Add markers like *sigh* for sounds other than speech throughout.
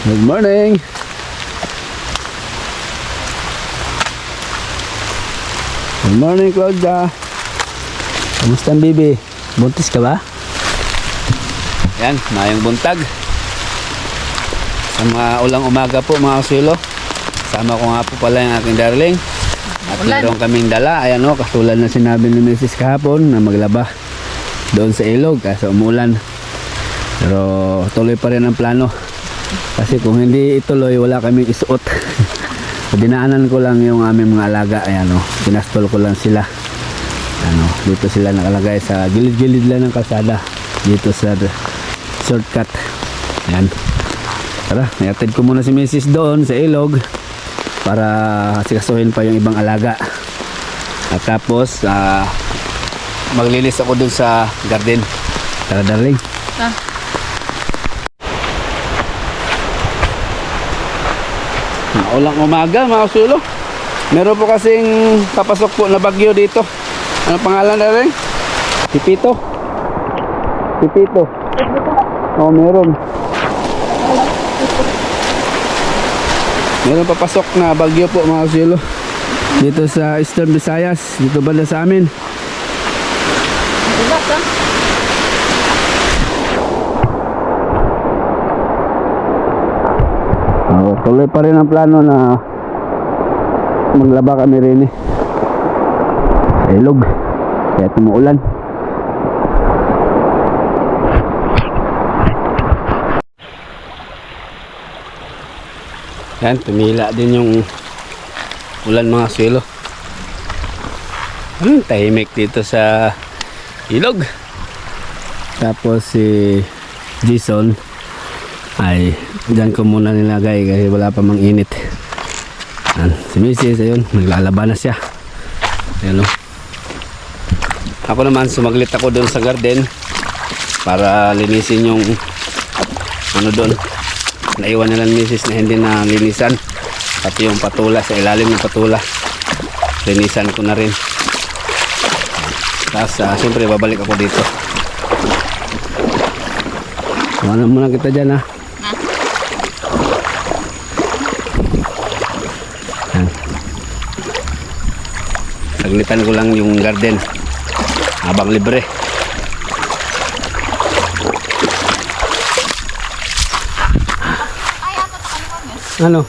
Good morning. Good morning, Claudia. Kamusta ang bibi? Buntis ka ba? Yan, mayang buntag. Sa mga ulang umaga po mga kasulo. Sama ko nga po pala yung aking darling. At Ulan. meron kaming dala. Ayan o, katulad na sinabi ni Mrs. kahapon na maglaba doon sa ilog kasi umulan. Pero tuloy pa rin ang plano. Kasi kung hindi ituloy, wala kaming isuot. *laughs* Dinaanan ko lang yung aming mga alaga. Ayan o, pinastol ko lang sila. Ano, dito sila nakalagay sa gilid-gilid lang ng kalsada. Dito sa shortcut. Ayan. Tara, nayatid ko muna si Mrs. doon sa ilog para sikasuhin pa yung ibang alaga. At tapos, ah, maglilis ako dun sa garden. Tara, darling. Ah. Maulang umaga mga sulo. Meron po kasing papasok po na bagyo dito. Ano pangalan na rin? Pipito. Pipito. Oh, meron. Meron papasok na bagyo po mga sulo. Dito sa Eastern Visayas. Dito banda sa amin. Diba ka? Oh, tuloy pa rin ang plano na maglaba kami rin eh. Ilog. Kaya tumuulan. Yan, tumila din yung ulan mga silo. Hmm, tahimik dito sa ilog. Tapos si Jason ay dyan ko muna nilagay kasi wala pa mang init. Yan, si Mrs. ayun naglalaba na siya. Ayun o ako naman sumaglit ako doon sa garden para linisin yung ano doon naiwan nila ni Mrs. na hindi na linisan pati yung patula sa ilalim ng patula linisan ko na rin. Tapos ah, siyempre babalik ako dito. Ano muna kita dyan ha Saglitan ko lang yung garden. Habang libre. Ano?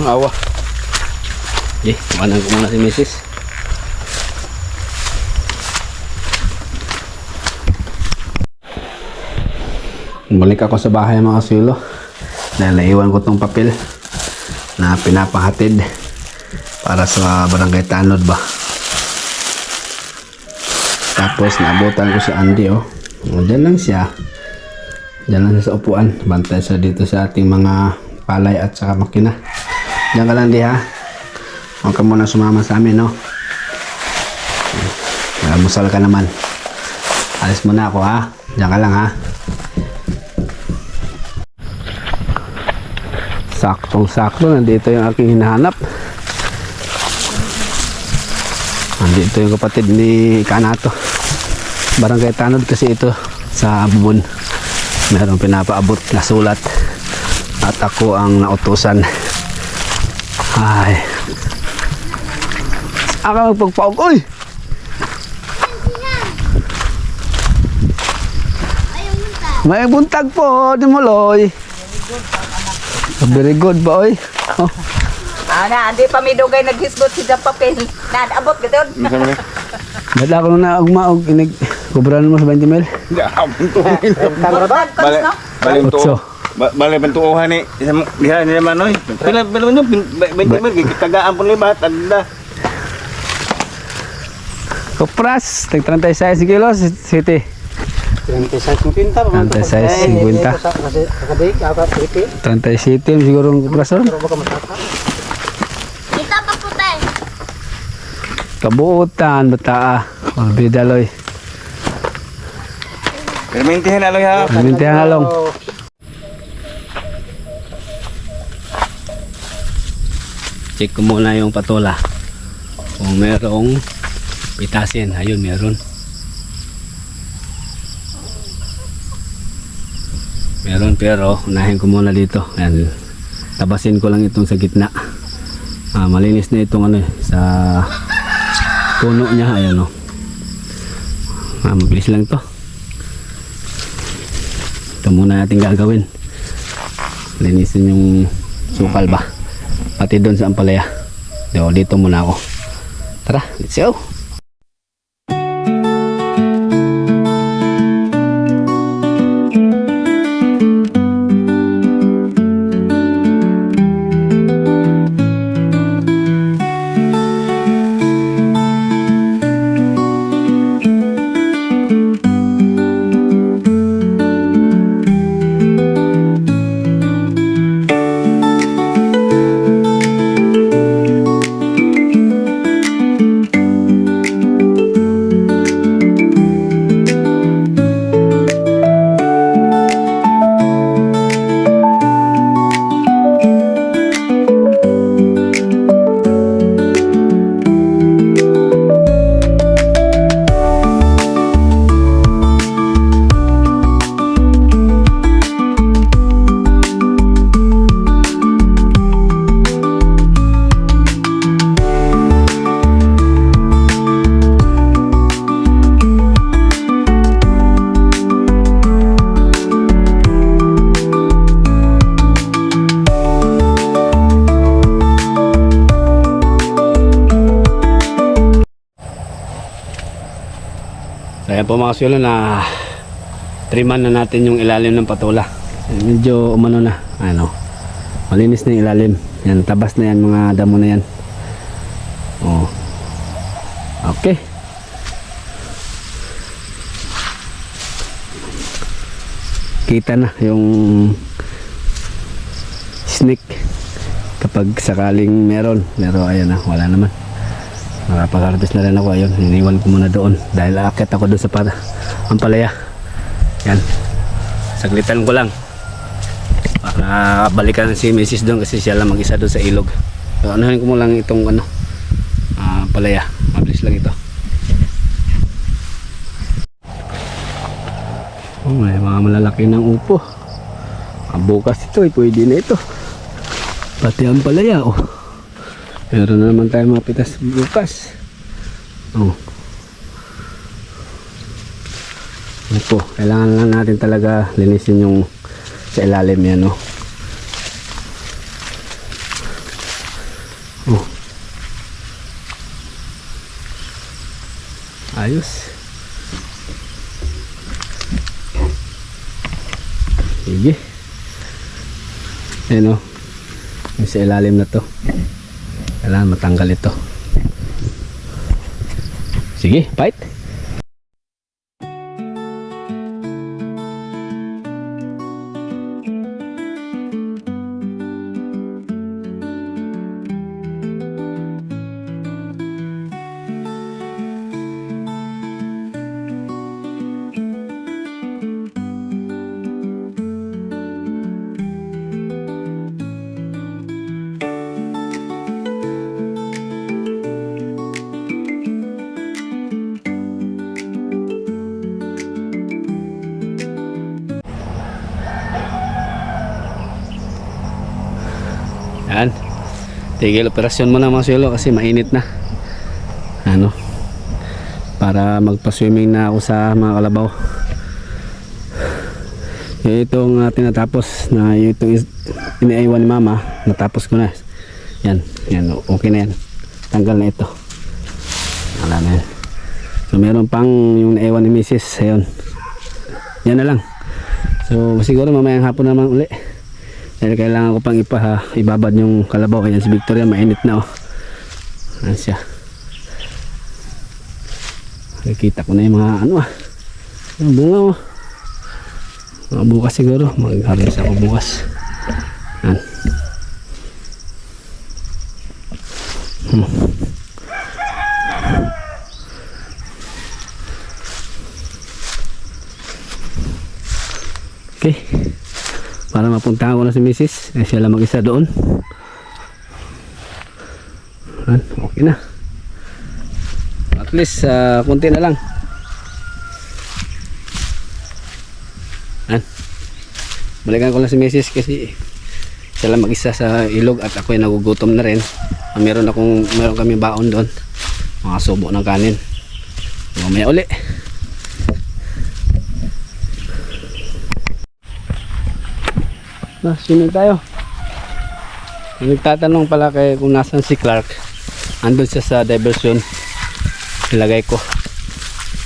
Ang awa. Eh, iwanan ko muna si Mrs. Balik ako sa bahay mga silo. Dahil naiwan ko tong papel na pinapahatid para sa barangay Tanod ba? Tapos naabutan ko si Andy oh. O, dyan lang siya. Dyan lang sa upuan. Bantay siya dito sa ating mga palay at saka makina. Dyan ka lang di ha? Huwag ka muna sumama sa amin no? Almusal ka naman. Alis muna ako ha? Dyan ka lang ha? Saktong sakto nandito yung aking hinahanap nandito yung kapatid ni Kanato. Barangay Tanod kasi ito sa Abubon. Merong pinapaabot na sulat at ako ang nautusan. Ay. Ako magpagpaog. Uy! May buntag po di muloy Very good ba oy? Oh, Ah, na, hindi pa may dugay naghisgot si Jam Papel. Na, abot ka doon. dala ko na ugmaog inig kubrahan mo sa 20 mil. Bale, bale yung tuo. Ba- Bale yung tuuhan ni diha ni naman oy. Pila pila man yung benti man gitagaan pun libat agda. Kopras, tag 36 kilos, city. 36 mo pinta pa 36, 50. Kasi kakadik, ako pipi. 37 siguro ang kopras ron. Pero baka mataka. Kita pa puti. Kabuutan, bataa. Orbidaloy. Permentihan aloy ha. Mintihan halong. Check ko muna yung patola. Kung merong pitasin. Ayun, meron. Meron pero unahin ko muna dito. Ayan. Tabasin ko lang itong sa gitna. Ah, malinis na itong ano eh, sa puno niya. Ayan o. Ah, mabilis lang to. Ito muna natin gagawin. Linisin yung sukal ba. Pati doon sa ampalaya. Dito, dito muna ako. Tara, let's go. So ayan po mga kasyolo na triman na natin yung ilalim ng patula. Medyo umano na. Ano. Malinis na yung ilalim. Yan, tabas na yan mga damo na yan. Oh. Okay. Kita na yung snake kapag sakaling meron. Pero ayan na, wala naman. Nakapag-harvest na rin ako ayun. Iniwan ko muna doon dahil aakit ako doon sa para ang palaya. Yan. Saglitan ko lang. Para balikan si Mrs. doon kasi siya lang mag-isa doon sa ilog. So anuhin ko mo lang itong ano ah, palaya. Mabilis lang ito. Oh, may mga malalaki ng upo. Ah, bukas ito, eh, pwede na ito. Pati ang palaya, oh. Meron na naman tayo mga pitas bukas. Oh. Ano po, kailangan lang natin talaga linisin yung sa ilalim yan, no? Oh. Ayos. Sige. Ayan, oh. Yung sa ilalim na to. Kailangan matanggal ito. Sige, fight. Tigil operasyon muna mga silo kasi mainit na. Ano? Para magpa-swimming na ako sa mga kalabaw. Yung itong uh, tinatapos na yung itong iniiwan ni mama, natapos ko na. Yan, yan, okay na yan. Tanggal na ito. Wala na yan. So meron pang yung naiwan ni Mrs. Ayun. Yan na lang. So siguro mamayang hapon naman uli. Dahil kailangan ko pang ipa, ha, ibabad yung kalabaw. Ayan si Victoria, mainit na oh. Ayan siya. Nakikita ko na yung mga ano ah. Yung bunga oh. Mga bukas siguro. Mag-harvest ako bukas. Ayan. Hmm. Okay para mapuntahan ko na si Mrs. Eh, siya lang mag-isa doon. Yan, okay na. At least, uh, kunti na lang. Yan. balikan ko lang si Mrs. kasi sila mag-isa sa ilog at ako ay nagugutom na rin. Ah, Meron akong meron kami baon doon. Mga subo ng kanin. Mamaya uli. Na, swimming tayo. Nagtatanong pala kay kung nasan si Clark. Andun siya sa diversion. Ilagay ko.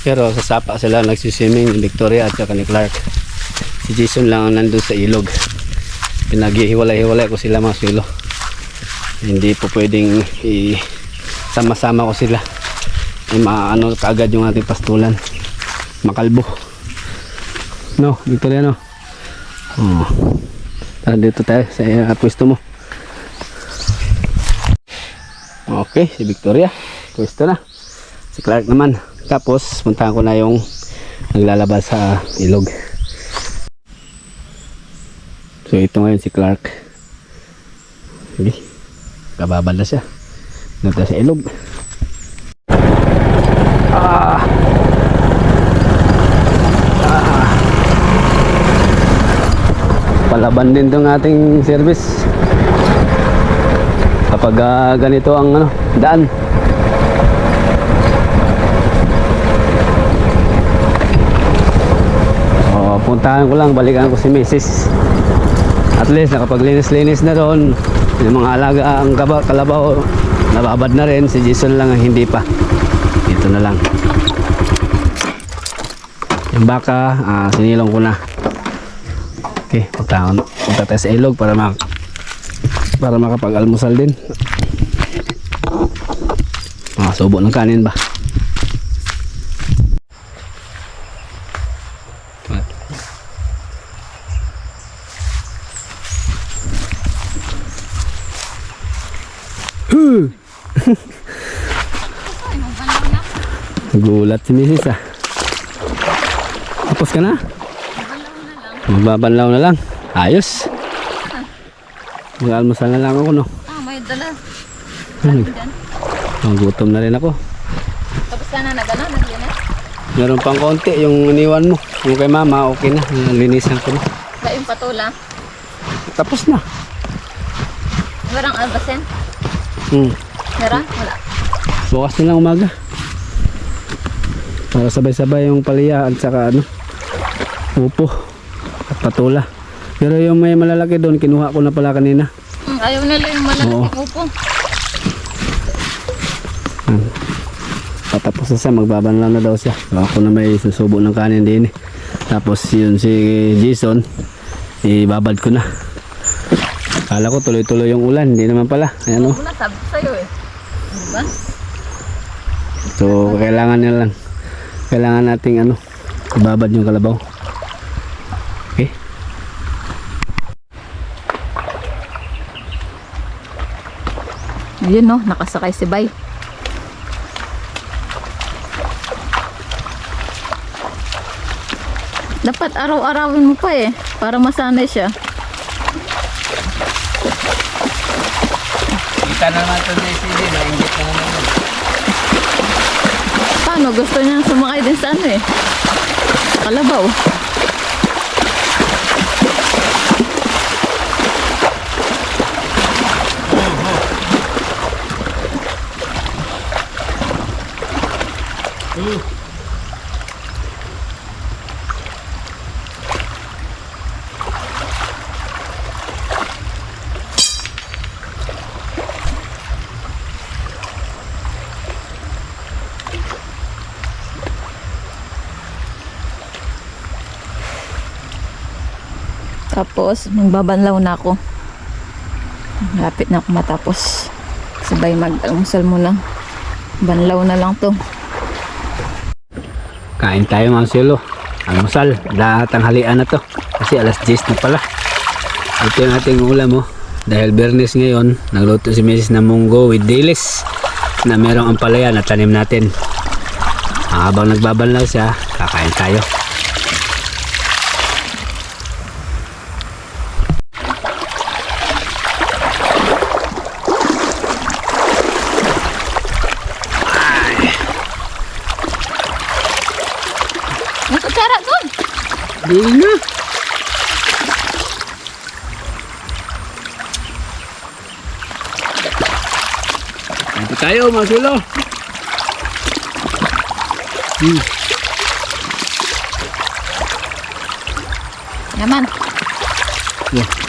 Pero sa sapa sila nagsiswimming ni Victoria at saka ni Clark. Si Jason lang ang nandun sa ilog. Pinaghihiwalay-hiwalay ko sila mga sulo. Hindi po pwedeng i sama-sama ko sila. Ay maano kaagad yung ating pastulan. Makalbo. No, Victoria no. Oh. Tara dito tayo sa uh, pwesto mo. Okay, si Victoria. Pwesto na. Si Clark naman. Tapos, puntahan ko na yung naglalabas sa ilog. So, ito ngayon si Clark. Sige. Kababal na siya. Nagta sa ilog. Ah! Palaban din tong ating service kapag ah, ganito ang ano, daan. O, puntahan ko lang, balikan ko si Mrs. At least nakapaglinis-linis na doon. Yung mga alaga ang kaba, kalabaw, nababad na rin. Si Jason lang ang hindi pa. Dito na lang. Yung baka, ah, sinilong ko na. Okay, punta, punta tayo sa ilog para mak para makapag-almusal din. Ah, subo ng kanin ba? Huh! Nagulat si Mrs. ah. Tapos ka na? Magbabanlaw na lang. Ayos. Mag-almusal na lang ako, no? Ah, may dala. Ano? Nagutom na rin ako. Tapos ka na na gano'n, naglinis. Meron pang konti yung iniwan mo. Yung kay mama, okay na. Linisan ko na. Sa yung patula. Tapos na. Merang albasen. Hmm. Meron? Wala. Bukas na lang umaga. Para sabay-sabay yung palya at saka ano, upo patula. Pero yung may malalaki doon, kinuha ko na pala kanina. Hmm, ayaw nila yung malalaking upo. Hmm. Patapos na siya, magbabanlaw na daw siya. Ako na may susubo ng kanin din eh. Tapos yun si Jason, ibabad ko na. Kala ko tuloy-tuloy yung ulan, hindi naman pala. Ayan o. Wala, sabi ko sa'yo eh. Diba? So, kailangan nila lang. Kailangan nating ano, ibabad yung kalabaw. Ayun no, nakasakay si Bay. Dapat araw-arawin mo pa eh, para masanay siya. Kita na naman ito na CD, nainggit na naman. Paano? Gusto niya sumakay din sa ano eh. Kalabaw. Tapos, magbabanlaw na ako. Lapit na ako matapos. Sabay mag-almusal muna. Banlaw na lang to. Kain tayo mga silo. Almusal. Lahat ang halian na to. Kasi alas 10 na pala. Ito yung ating ulam mo. Dahil bernes ngayon, nagluto si Mrs. ng munggo with dilis na merong ampalaya na tanim natin. Habang nagbabanlaw siya, kakain tayo. Dili na. Dito tayo mga sulo. Hmm. Naman. Yeah.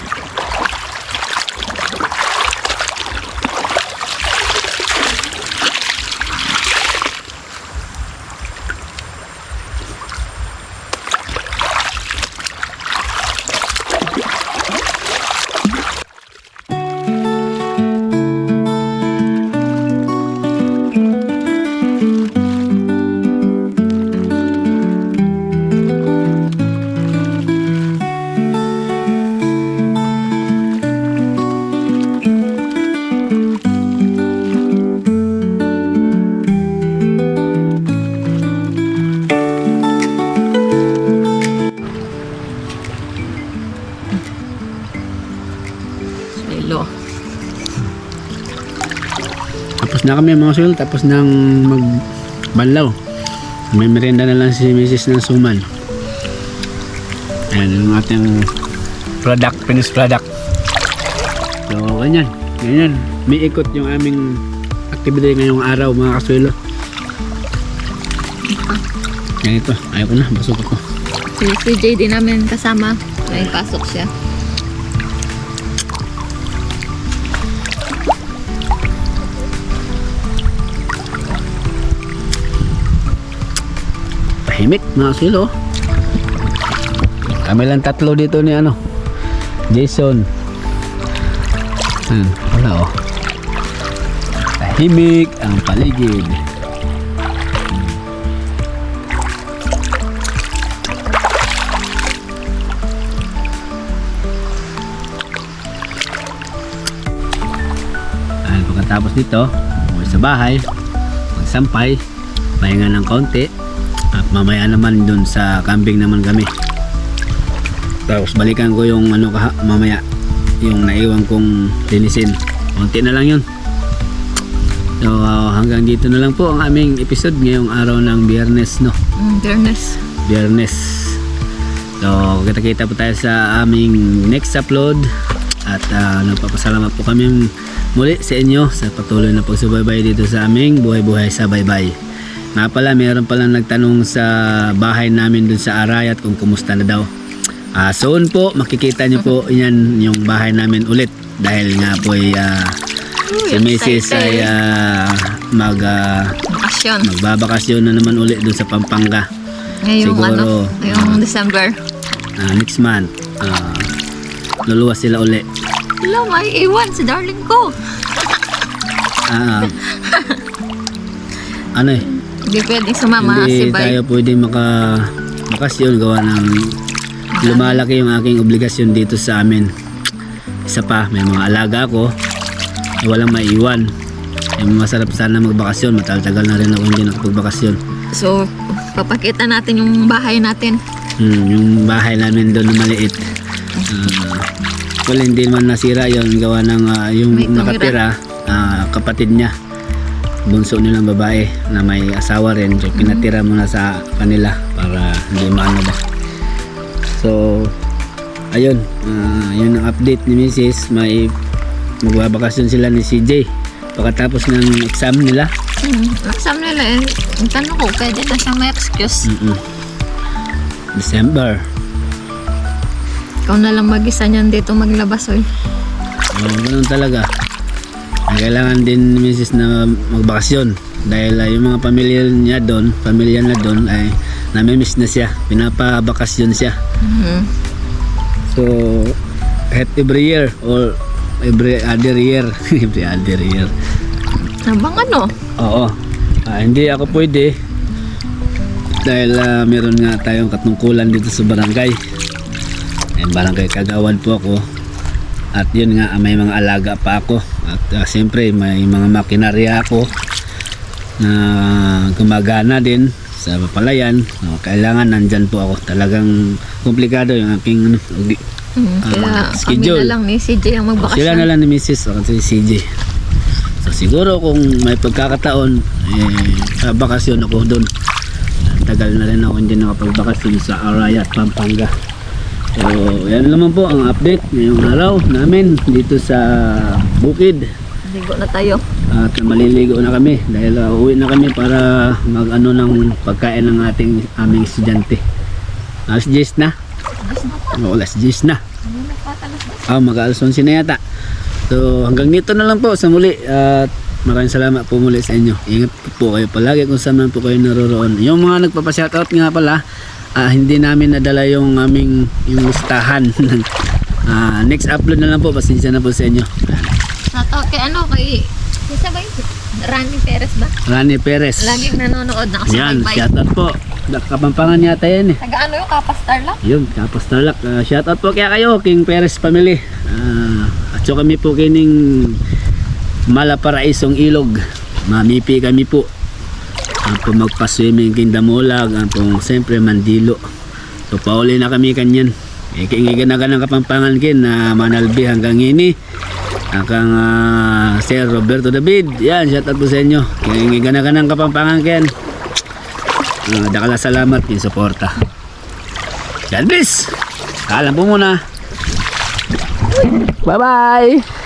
Tapos na kami mga sulo. Tapos nang magbanlaw. May merienda na lang si Mrs. ng suman. Ayan yung ating product, finished product. So, ganyan. Ganyan. May ikot yung aming activity ngayong araw mga kasuelo. Ganito. Ayaw ko na. Basok ako. Si CJ din namin kasama. May pasok siya. Tahimik mga kasuelo. Kami lang tatlo dito ni ano. Jason. Hmm, wala oh. Tahimik ang paligid. At pagkatapos nito, umuwi sa bahay, magsampay, pahinga ng konti, mamaya naman dun sa camping naman kami. Tapos balikan ko yung ano kaha, mamaya, yung naiwan kong linisin. Konti na lang yun. So uh, hanggang dito na lang po ang aming episode ngayong araw ng biyernes no. Mm, fairness. Biyernes. So, kita-kita po tayo sa aming next upload. At uh, nagpapasalamat po kami muli sa inyo sa patuloy na pagsubaybay dito sa aming buhay-buhay sa baybay. Nga pala, mayroon pala nagtanong sa bahay namin dun sa Arayat kung kumusta na daw. Ah, soon po, makikita nyo po *laughs* yan yung bahay namin ulit. Dahil nga po ay ah, si Mrs. ay ah, mag, Bakasyon. magbabakasyon na naman ulit dun sa Pampanga. Ngayong Siguro, ano, ngayong December. Ah, next month ah, luluwas sila uli Wala, may iwan si darling ko. ah, *laughs* ano eh Hindi pwedeng sumama hindi si Bay. tayo pwede maka bakasyon gawa ng lumalaki yung aking obligasyon dito sa amin isa pa may mga alaga ako na walang maiwan yung masarap sana magbakasyon matagal-tagal na rin ako hindi nakapagbakasyon So, papakita natin yung bahay natin. Hmm, yung bahay namin doon na maliit. Ah, well, hindi man nasira yon gawa ng ah, yung May tumira. nakatira ah, kapatid niya. Bunso nilang babae na may asawa rin. So, pinatira muna sa kanila para hindi maano ba. So, ayun. ah, yun ang update ni Mrs. May magbabakasyon sila ni CJ. Pagkatapos ng exam nila. Hmm, exam nila eh. Ang tanong ko, pwede na siyang may excuse. Mm-mm. December. Ikaw na lang mag-isa niyan dito maglabas, oy. Oo, ganun talaga. Kailangan din ni Mrs. na magbakasyon dahil ah, yung mga pamilya niya doon, pamilya na doon ay namimiss na siya, pinapabakasyon siya. Mhm. So, kahit every year or every other year, *laughs* every other year. Abang ano? Oo. Ah, hindi ako pwede dahil ah, meron nga tayong katungkulan dito sa barangay. Ay, barangay Kagawan po ako. At yun nga, may mga alaga pa ako. At ah, siyempre, may mga makinarya ako na gumagana din sa papalayan. So, kailangan nandyan po ako. Talagang komplikado yung aking ano, Hmm, Ah, kaya kami schedule. na lang ni CJ ang sila magbakasyon. na lang ni Mrs. o si CJ. So siguro kung may pagkakataon, eh, bakasyon ako doon. Tagal na rin ako hindi nakapagbakasyon sa Arayat, Pampanga. So yan naman po ang update ngayong araw namin dito sa Bukid. Ligo na tayo. At maliligo na kami dahil uh, uwi na kami para mag ano ng pagkain ng ating aming estudyante. Alas 10 na. Oo, alas 10 na. Ah, mag-alas 11 na yata. So hanggang dito na lang po sa muli at maraming salamat po muli sa inyo. Ingat po kayo palagi kung saan man po kayo naroroon. Yung mga nagpapa-shoutout nga pala, ah, hindi namin nadala yung aming yung listahan. *laughs* Ah, next upload na lang po, pasensya na po sa inyo. Shoutout kay ano, kay... Isa ba yun? Rani Perez ba? Rani Perez. Laging nanonood na Yan, kasabay. shoutout po. Kapampangan yata yan eh. Taga ano yung kapastar lang? Yun, tapos talak. Uh, shoutout po kaya kayo, King Perez family. Ah, at so kami po kining Malaparaisong Ilog. Mamipi kami po. Ang po magpa-swimming king Damulag, ang po siyempre Mandilo. So pauli na kami kanyan. Eh, kingigan na ka ng kapampangan kin na manalbi hanggang ini. Hanggang ah, Sir Roberto David. Yan, shoutout po sa inyo. Kingigan na ka ng kapampangan kin. Uh, dakala salamat kin suporta. God bless. Kaalam po muna. Bye-bye.